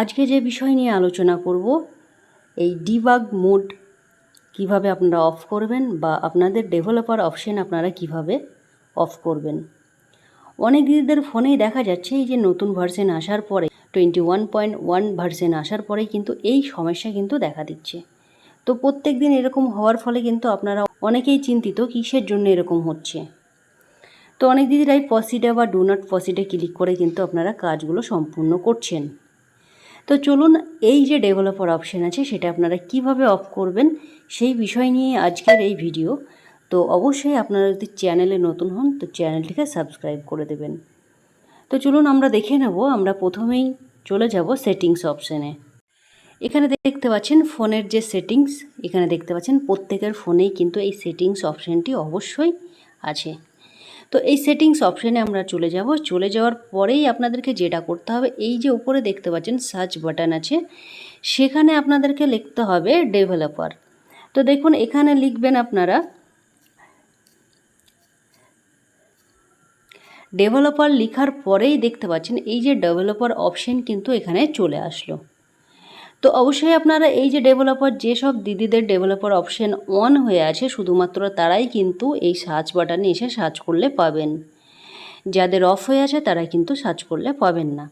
আজকে যে বিষয় নিয়ে আলোচনা করব, এই ডিবাগ মোড কীভাবে আপনারা অফ করবেন বা আপনাদের ডেভেলপার অপশন আপনারা কীভাবে অফ করবেন। অনেক দিদিদের ফোনেই দেখা যাচ্ছে এই যে নতুন ভার্সেন আসার পরে, twenty one point one version আসার পরেই কিন্তু এই সমস্যা কিন্তু দেখা দিচ্ছে। তো প্রত্যেক দিন এরকম হওয়ার ফলে কিন্তু আপনারা অনেকেই চিন্তিত কিসের জন্য এরকম হচ্ছে। তো অনেক দিদিরাই পসিডে বা ডু নট পসিডে ক্লিক করে কিন্তু আপনারা কাজগুলো সম্পূর্ণ করছেন। তো চলুন এই যে ডেভেলপার অপশান আছে, সেটা আপনারা কীভাবে অফ করবেন, সেই বিষয় নিয়ে আজকের এই ভিডিও তো অবশ্যই আপনারা যদি চ্যানেলে নতুন হন, তো চ্যানেলটিকে সাবস্ক্রাইব করে দেবেন। তো চলুন আমরা দেখে নেব, আমরা প্রথমেই চলে যাব সেটিংস অপশানে এখানে দেখতে পাচ্ছেন ফোনের যে সেটিংস এখানে দেখতে পাচ্ছেন প্রত্যেকের ফোনেই কিন্তু এই সেটিংস অপশানটি অবশ্যই আছে। তো এই সেটিংস অপশানে আমরা চলে যাব। চলে যাওয়ার পরেই আপনাদেরকে যেটা করতে হবে, এই যে উপরে দেখতে পাচ্ছেন সার্চ বাটন আছে, সেখানে আপনাদেরকে লিখতে হবে ডেভেলপার তো দেখুন, এখানে লিখবেন আপনারা ডেভেলপার লেখার পরেই দেখতে পাচ্ছেন, এই যে ডেভেলপার অপশন কিন্তু এখানে চলে আসলো। তো অবশ্যই আপনারা এই যে ডেভেলপার যেসব দিদিদের ডেভেলপার অপশন অন হয়ে আছে, শুধুমাত্র তারাই কিন্তু এই সার্চ বাটনে এসে সার্চ করলে পাবেন। যাদের অফ হয়ে আছে, তারা কিন্তু সার্চ করলে পাবেন না।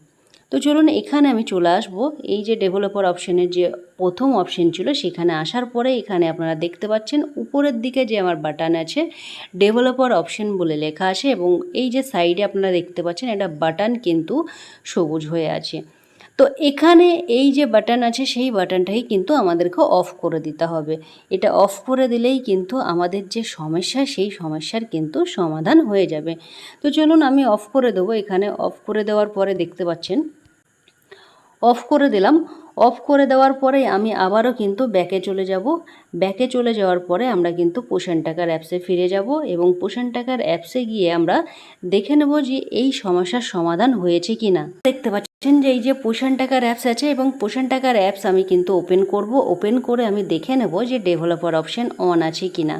তো চলুন, এখানে আমি চলে আসব। এই যে ডেভেলপার অপশনের যে প্রথম অপশন ছিল, সেখানে আসার পরে এখানে আপনারা দেখতে পাচ্ছেন, উপরের দিকে যে আমার বাটন আছে ডেভেলপার অপশন বলে লেখা আছে এবং এই যে সাইডে আপনারা দেখতে পাচ্ছেন, এটা বাটন কিন্তু সবুজ হয়ে আছে। তো এখানে এই যে বাটন আছে, সেই বাটনটাই কিন্তু আমাদেরকে অফ করে দিতে হবে। এটা অফ করে দিলেই কিন্তু আমাদের যে সমস্যা, সেই সমস্যার কিন্তু সমাধান হয়ে যাবে। তো চলুন আমি অফ করে দেবো। এখানে অফ করে দেওয়ার পরে দেখতে পাচ্ছেন অফ করে দিলাম। অফ করে দেওয়ার পরে আমি আবারও কিন্তু ব্যাকে চলে যাব। ব্যাকে চলে যাওয়ার পরে আমরা কিন্তু পোষণ টাকার অ্যাপসে ফিরে যাব এবং পোষণ টাকার অ্যাপসে গিয়ে আমরা দেখে নেব যে এই সমস্যার সমাধান হয়েছে কি না দেখতে পাচ্ছেন যে এই যে পোষণ টাকার অ্যাপস আছে এবং পোষণ টাকার অ্যাপস আমি কিন্তু ওপেন করব। ওপেন করে আমি দেখে নেব যে ডেভেলপার অপশন অন আছে কি না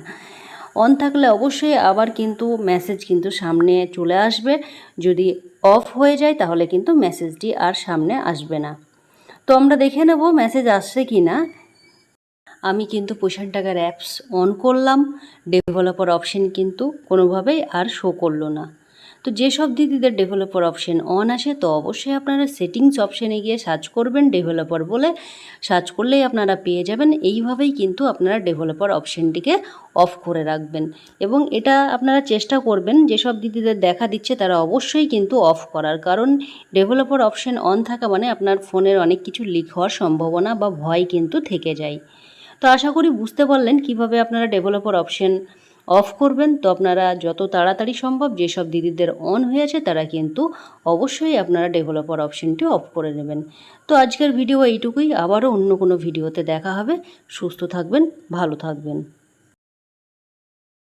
অন থাকলে অবশ্যই আবার কিন্তু মেসেজ কিন্তু সামনে চলে আসবে। যদি অফ হয়ে যায় তাহলে কিন্তু মেসেজটি আর সামনে আসবে না। তো আমরা দেখে নেব মেসেজ আসছে কি না আমি কিন্তু পোষণ টাকার অ্যাপস অন করলাম। ডেভেলপার অপশন কিন্তু কোনোভাবেই আর শো করল না। তো যেসব দিদিদের ডেভেলপার অপশন অন আসে, তো অবশ্যই আপনারা সেটিংস অপশানে গিয়ে সার্চ করবেন ডেভেলপার বলে। সার্চ করলেই আপনারা পেয়ে যাবেন। এইভাবেই কিন্তু আপনারা ডেভেলপার অপশানটিকে অফ করে রাখবেন। এবং এটা আপনারা চেষ্টা করবেন যেসব দিদিদের দেখা দিচ্ছে, তারা অবশ্যই কিন্তু অফ করার। কারণ ডেভেলপার অপশন অন থাকা মানে আপনার ফোনের অনেক কিছু লিক হওয়ার সম্ভাবনা বা ভয় কিন্তু থেকে যায়। তো আশা করি বুঝতে পারলেন কীভাবে আপনারা ডেভেলপার অপশন অফ করবেন। তো আপনারা যত তাড়াতাড়ি সম্ভব যেসব দিদিদের অন হয়ে আছে তারা কিন্তু অবশ্যই আপনারা ডেভেলপার অপশনটি অফ করে নেবেন তো আজকের ভিডিও এইটুকুই। আবারও অন্য কোনো ভিডিওতে দেখা হবে। সুস্থ থাকবেন, ভালো থাকবেন।